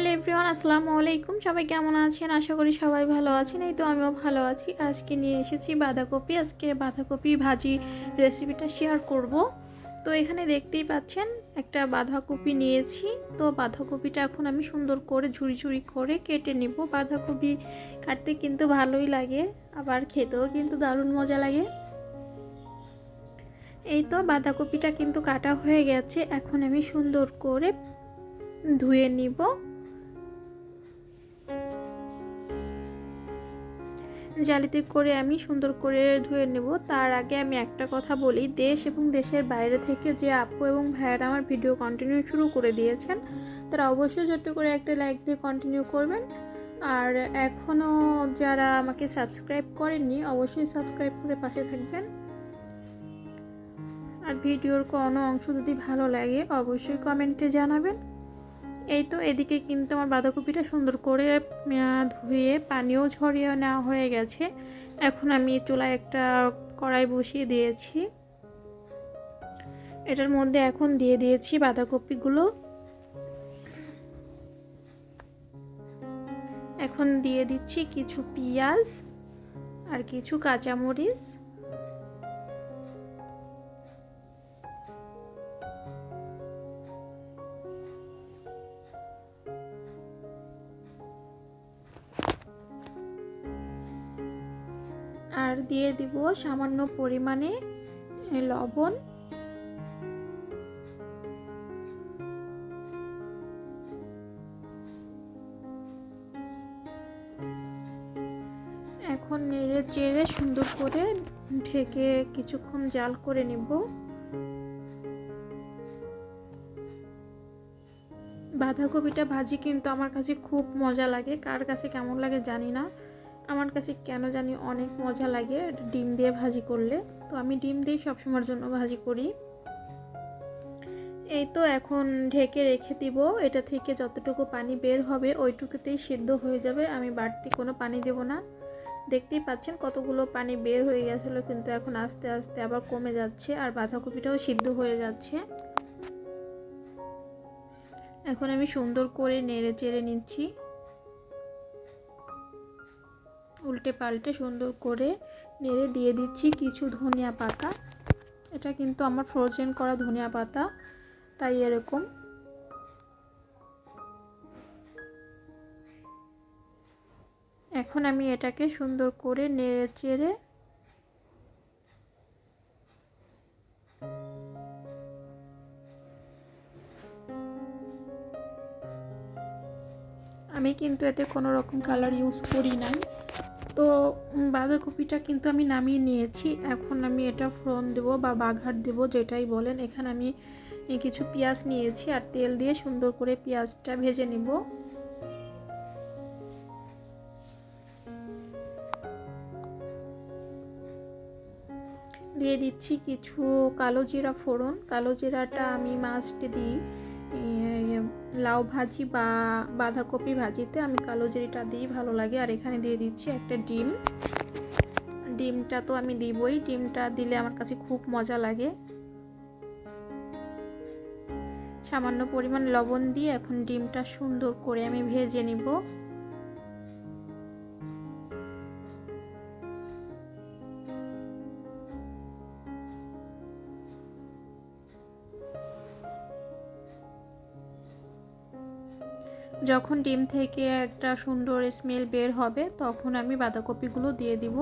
Hello everyone, আসসালামু আলাইকুম। সবাই কেমন আছেন? আশা করি সবাই ভালো আছেন। এই তো আমিও ভালো আছি। আজকে নিয়ে এসেছি বাঁধাকপি। আজকে বাঁধাকপি ভাজি রেসিপিটা শেয়ার করব। তো এখানে দেখতেই পাচ্ছেন, একটা বাঁধাকপি নিয়েছি। তো বাঁধাকপিটা এখন আমি সুন্দর করে ঝুড়ি ঝুড়ি করে কেটে নিব। বাঁধাকপি কাটতে কিন্তু ভালোই লাগে, আবার খেতেও কিন্তু দারুণ মজা লাগে। এই তো বাঁধাকপিটা কিন্তু কাটা হয়ে গেছে। এখন আমি সুন্দর করে ধুয়ে নিব। জালিতে করে আমি সুন্দর করে ধুয়ে নেব। তার আগে আমি একটা কথা বলি, দেশ এবং দেশের বাইরে থেকে যে আপু এবং ভাইয়েরা আমার ভিডিও কন্টিনিউ শুরু করে দিয়েছেন, তারা অবশ্যই ছোট্ট করে একটা লাইক দিয়ে কন্টিনিউ করবেন। আর এখনও যারা আমাকে সাবস্ক্রাইব করেননি, অবশ্যই সাবস্ক্রাইব করে পাশে থাকবেন। আর ভিডিওর কোনো অংশ যদি ভালো লাগে, অবশ্যই কমেন্টে জানাবেন। এই তো এদিকে কিন্তু আমার বাঁধাকপিটা সুন্দর করে ধুয়ে পানিও ঝরিয়ে নেওয়া হয়ে গেছে। এখন আমি চুলায় একটা কড়াই বসিয়ে দিয়েছি। এটার মধ্যে এখন দিয়ে দিয়েছি বাঁধাকপিগুলো। এখন দিয়ে দিচ্ছি কিছু পেঁয়াজ আর কিছু কাঁচামরিচ। দিয়ে দিব সামান্য পরিমাণে লবণ। এখন নেড়ে চেড়ে সুন্দর করে ঢেকে কিছুক্ষণ জাল করে নিব। বাঁধাকপিটা ভাজি কিন্তু আমার কাছে খুব মজা লাগে, কার কাছে কেমন লাগে জানি না। আমার কাছে কেন জানি অনেক মজা লাগে ডিম দিয়ে ভাজি করলে। তো আমি ডিম দিয়ে সবসময়ের জন্য ভাজি করি। এই তো এখন ঢেকে রেখে দিব। এটা থেকে যতটুকু পানি বের হবে ওইটুকুতেই সিদ্ধ হয়ে যাবে। আমি বাড়তি কোনো পানি দেব না। দেখতেই পাচ্ছেন কতগুলো পানি বের হয়ে গেছিল, কিন্তু এখন আস্তে আস্তে আবার কমে যাচ্ছে আর বাঁধাকপিটাও সিদ্ধ হয়ে যাচ্ছে। এখন আমি সুন্দর করে নেড়ে চেড়ে নিচ্ছি। উল্টে পাল্টে সুন্দর করে নেড়ে দিয়ে দিচ্ছি কিছু ধনিয়া পাতা। এটা কিন্তু আমার ফ্রোজেন করা ধনিয়া পাতা, তাই এরকম। এখন আমি এটাকে সুন্দর করে নেড়ে চেড়ে আমি কিন্তু এতে কোনো রকম কালার ইউজ করি নাই। তো বাঁধাকপিটা কিন্তু আমি নামিয়ে নিয়েছি। এখন আমি এটা ফোড়ন দেব বা বাঘার দেব, যেটাই বলেন। এখানে আমি কিছু পেঁয়াজ নিয়েছি আর তেল দিয়ে সুন্দর করে পেঁয়াজটা ভেজে নেব। দিয়ে দিচ্ছি কিছু কালো জিরা ফোড়ন। কালো জিরাটা আমি মাছটি দিই। লাউ ভাজি বা বাঁধাকপি ভাজিতে আমি কালো জিরিটা দিই, ভালো লাগে। আর এখানে দিয়ে দিচ্ছি একটা ডিম। ডিমটা তো আমি দিবই। ডিমটা দিলে আমার কাছে খুব মজা লাগে। সামান্য পরিমাণ লবণ দিয়ে এখন ডিমটা সুন্দর করে আমি ভেজে নিব। যখন ডিম থেকে একটা সুন্দর স্মেল বের হবে তখন আমি বাঁধাকপিগুলো দিয়ে দিব।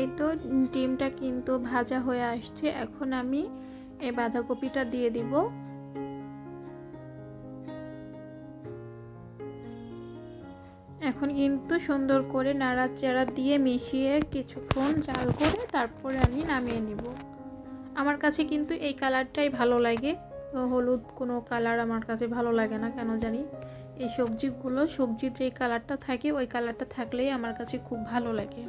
এই তো ডিমটা কিন্তু ভাজা হয়ে আসছে। এখন আমি এই বাঁধাকপিটা দিয়ে দিব। এখন কিন্তু সুন্দর করে নাড়াচাড়া দিয়ে মিশিয়ে কিছুক্ষণ জাল করে তারপরে আমি নামিয়ে নিব। আমার কাছে কিন্তু এই কালারটাই ভালো লাগে। হলুদ কোনো কালার আমার কাছে ভালো লাগে না, কেন জানি? এই সবজিগুলো, সবজির যে কালারটা থাকে, ওই কালারটা থাকলেই আমার কাছে খুব ভালো লাগে।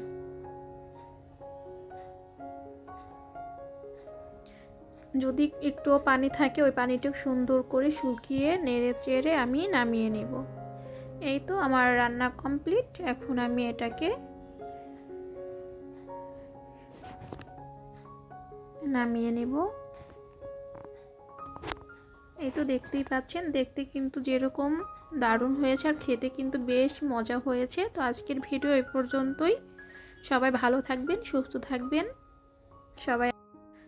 যদি একটুও পানি থাকে, ওই পানিটা সুন্দর করে শুকিয়ে নেড়ে চেড়ে আমি নামিয়ে নেব। এই তো আমার রান্না কমপ্লিট। এখন আমি এটাকে নামিয়ে নেব। এই তো দেখতেই পাচ্ছেন, দেখতে কিন্তু যেরকম দারুণ হয়েছে আর খেতে কিন্তু বেশ মজা হয়েছে। তো আজকের ভিডিও এই পর্যন্তই। সবাই ভালো থাকবেন, সুস্থ থাকবেন। সবাই